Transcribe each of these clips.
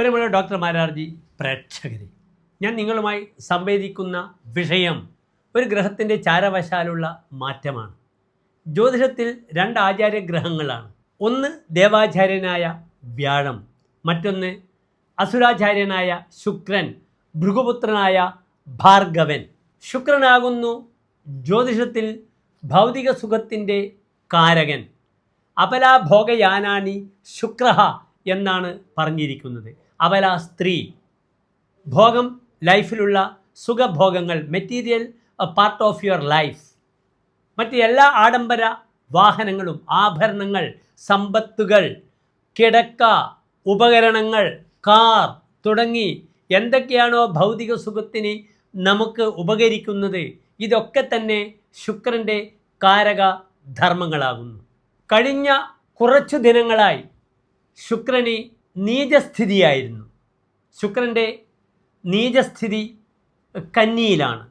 പ്രിയമുള്ള ഡോക്ടർ മാരാർജി പ്രേക്ഷകരെ ഞാൻ നിങ്ങളുമായി സംവേദിക്കുന്ന വിഷയം ഒരു ഗ്രഹത്തിന്റെ ചാരവശാലുള്ള മാറ്റമാണ്. ജ്യോതിഷത്തിൽ രണ്ട് ആചാര്യ ഗ്രഹങ്ങളാണ് ഒന്ന് ദേവാചാര്യനായ വ്യാഴം മറ്റൊന്ന് അസുരാചാര്യനായ ശുക്രൻ ഭൃഗുപുത്രനായ ഭാർഗവൻ. ശുക്രനാകുന്നു ജ്യോതിഷത്തിൽ ഭൗതിക സുഖത്തിന്റെ കാരകൻ. അപലാഭോഗയാനാനി ശുക്രഹ എന്നാണ് പറഞ്ഞിരിക്കുന്നത്. അപല സ്ത്രീ. ഭോഗം ലൈഫിലുള്ള സുഖഭോഗങ്ങൾ material part of your life. മറ്റ് എല്ലാ ആഡംബര വാഹനങ്ങളും ആഭരണങ്ങൾ സമ്പത്തുകൾ കിടക്ക ഉപകരണങ്ങൾ കാർ തുടങ്ങി എന്തൊക്കെയാണോ ഭൗതിക സുഖത്തിന് നമുക്ക് ഉപകരിക്കുന്നത് ഇതൊക്കെ തന്നെ ശുക്രന്റെ കാരക ധർമ്മങ്ങളാകുന്നു. കഴിഞ്ഞ കുറച്ചു ദിനങ്ങളായി ശുക്രന് നീചസ്ഥിതിയായിരുന്നു. ശുക്രന്റെ നീചസ്ഥിതി കന്നിയിലാണ്.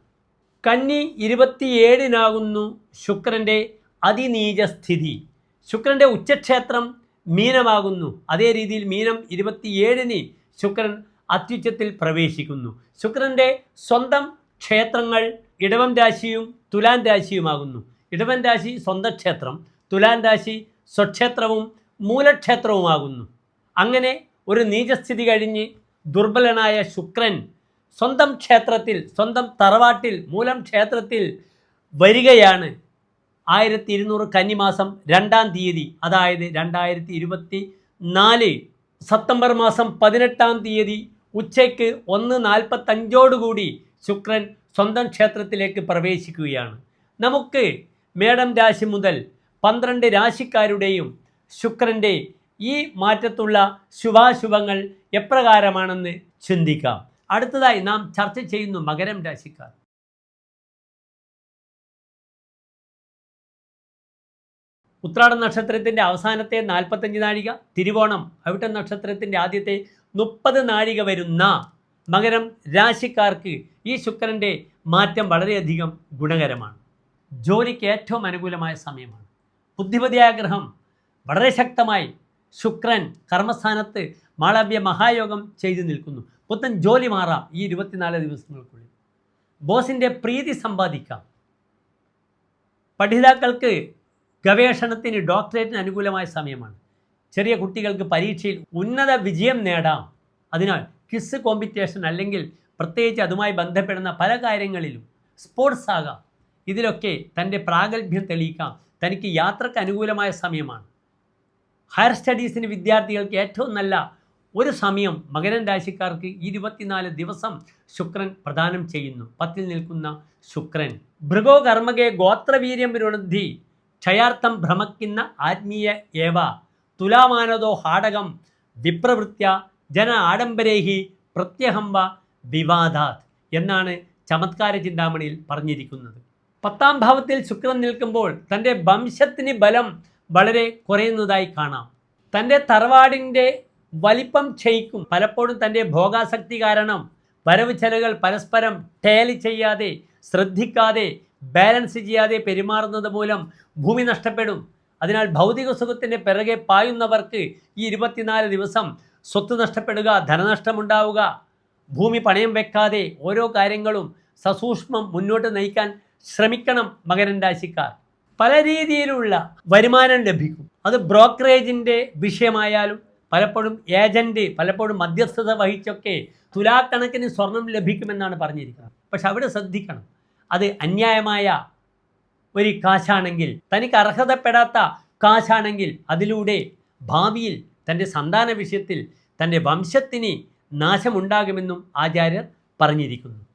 കന്നി ഇരുപത്തിയേഴിനാകുന്നു ശുക്രന്റെ അതിനീചസ്ഥിതി. ശുക്രന്റെ ഉച്ചക്ഷേത്രം മീനമാകുന്നു. അതേ രീതിയിൽ മീനം ഇരുപത്തിയേഴിന് ശുക്രൻ അത്യുച്ചത്തിൽ പ്രവേശിക്കുന്നു. ശുക്രന്റെ സ്വന്തം ക്ഷേത്രങ്ങൾ ഇടവം രാശിയും തുലാൻ രാശിയുമാകുന്നു. ഇടവൻ രാശി സ്വന്തം ക്ഷേത്രം തുലാൻ രാശി സ്വക്ഷേത്രവും മൂലക്ഷേത്രവുമാകുന്നു. അങ്ങനെ ഒരു നീചസ്ഥിതി കഴിഞ്ഞ് ദുർബലനായ ശുക്രൻ സ്വന്തം ക്ഷേത്രത്തിൽ സ്വന്തം തറവാട്ടിൽ മൂലം ക്ഷേത്രത്തിൽ വരികയാണ്. ആയിരത്തി ഇരുന്നൂറ് കന്നിമാസം രണ്ടാം തീയതി അതായത് രണ്ടായിരത്തി ഇരുപത്തി നാല് സെപ്റ്റംബർ മാസം പതിനെട്ടാം തീയതി ഉച്ചയ്ക്ക് ഒന്ന് നാൽപ്പത്തഞ്ചോടുകൂടി ശുക്രൻ സ്വന്തം ക്ഷേത്രത്തിലേക്ക് പ്രവേശിക്കുകയാണ്. നമുക്ക് മേടം രാശി മുതൽ പന്ത്രണ്ട് രാശിക്കാരുടെയും ശുക്രന്റെ ഈ മാറ്റത്തുള്ള ശുഭാശുഭങ്ങൾ എപ്രകാരമാണെന്ന് ചിന്തിക്കാം. അടുത്തതായി നാം ചർച്ച ചെയ്യുന്നു മകരം രാശിക്കാർ. ഉത്രാട നക്ഷത്രത്തിന്റെ അവസാനത്തെ നാൽപ്പത്തഞ്ച് നാഴിക തിരുവോണം അവിട്ട നക്ഷത്രത്തിന്റെ ആദ്യത്തെ മുപ്പത് നാഴിക വരുന്ന മകരം രാശിക്കാർക്ക് ഈ ശുക്രന്റെ മാറ്റം വളരെയധികം ഗുണകരമാണ്. ജോലിക്ക് ഏറ്റവും അനുകൂലമായ സമയമാണ്. ബുദ്ധിപതിയായ ഗ്രഹം വളരെ ശക്തമായി ശുക്രൻ കർമ്മസ്ഥാനത്ത് മാളവ്യ മഹായോഗം ചെയ്തു നിൽക്കുന്നു. പുത്തൻ ജോലി മാറാം ഈ ഇരുപത്തിനാല് ദിവസങ്ങൾക്കുള്ളിൽ. ബോസിന്റെ പ്രീതി സമ്പാദിക്കാം. പഠിതാക്കൾക്ക് ഗവേഷണത്തിന് ഡോക്ടറേറ്റിന് അനുകൂലമായ സമയമാണ്. ചെറിയ കുട്ടികൾക്ക് പരീക്ഷയിൽ ഉന്നത വിജയം നേടാം. അതിനാൽ ക്വിസ് കോമ്പറ്റീഷൻ അല്ലെങ്കിൽ പ്രത്യേകിച്ച് അതുമായി ബന്ധപ്പെടുന്ന പല കാര്യങ്ങളിലും സ്പോർട്സ് ആകാം. ഇതിലൊക്കെ തന്റെ പ്രാഗൽഭ്യം തെളിയിക്കാം. തനിക്ക് യാത്രയ്ക്ക് അനുകൂലമായ സമയമാണ്. ഹയർ സ്റ്റഡീസിന് വിദ്യാർത്ഥികൾക്ക് ഏറ്റവും നല്ല ഒരു സമയം മകരൻ രാശിക്കാർക്ക് ഇരുപത്തിനാല് ദിവസം ശുക്രൻ പ്രദാനം ചെയ്യുന്നു. പത്തിൽ നിൽക്കുന്ന ശുക്രൻ. ഭൃഗോ കർമ്മകെ ഗോത്രവീര്യം രുണദ്ധി. ക്ഷയാർത്ഥം ഭ്രമക്കുന്ന ആത്മീയ ഏവ. തുലാമാനതോ ഹാടകം വിപ്രവൃത്യ ജന ആഡംബരേഹി പ്രത്യഹംബ വിവാദാത് എന്നാണ് ചമത്കാര ചിന്താമണിയിൽ പറഞ്ഞിരിക്കുന്നത്. പത്താം ഭാവത്തിൽ ശുക്രൻ നിൽക്കുമ്പോൾ തന്റെ വംശത്തിന് ബലം വളരെ കുറയുന്നതായി കാണാം. തന്റെ തറവാടിന്റെ വലിപ്പം ക്ഷയിക്കും. പലപ്പോഴും തന്റെ ഭോഗാസക്തി കാരണം വരവ് ചെലവുകൾ പരസ്പരം ടേലി ചെയ്യാതെ ശ്രദ്ധിക്കാതെ ബാലൻസ് ചെയ്യാതെ പെരുമാറുന്നത് മൂലം ഭൂമി നഷ്ടപ്പെടും. അതിനാൽ ഭൗതിക സുഖത്തിന്റെ പിറകെ പായുന്നവർക്ക് ഈ ഇരുപത്തിനാല് ദിവസം സ്വത്ത് നഷ്ടപ്പെടുക ധനനഷ്ടമുണ്ടാവുക ഭൂമി പണയം വെക്കാതെ ഓരോ കാര്യങ്ങളും സസൂക്ഷ്മം മുന്നോട്ട് നയിക്കാൻ ശ്രമിക്കണം മകരൻ രാശിക്കാർ. പല രീതിയിലുള്ള വരുമാനം ലഭിക്കും. അത് ബ്രോക്കറേജിന്റെ വിഷയമായാലും പലപ്പോഴും ഏജന്റ് പലപ്പോഴും മധ്യസ്ഥത വഹിച്ചൊക്കെ തുലാക്കണക്കിന് സ്വർണം ലഭിക്കുമെന്നാണ് പറഞ്ഞിരിക്കുന്നത്. പക്ഷെ അവിടെ ശ്രദ്ധിക്കണം. അത് അന്യായമായ ഒരു കാശാണെങ്കിൽ തനിക്ക് അർഹതപ്പെടാത്ത കാശാണെങ്കിൽ അതിലൂടെ ഭാവിയിൽ തന്റെ സന്താന വിഷയത്തിൽ തന്റെ വംശത്തിന് നാശമുണ്ടാകുമെന്നും ആചാര്യർ പറഞ്ഞിരിക്കുന്നു.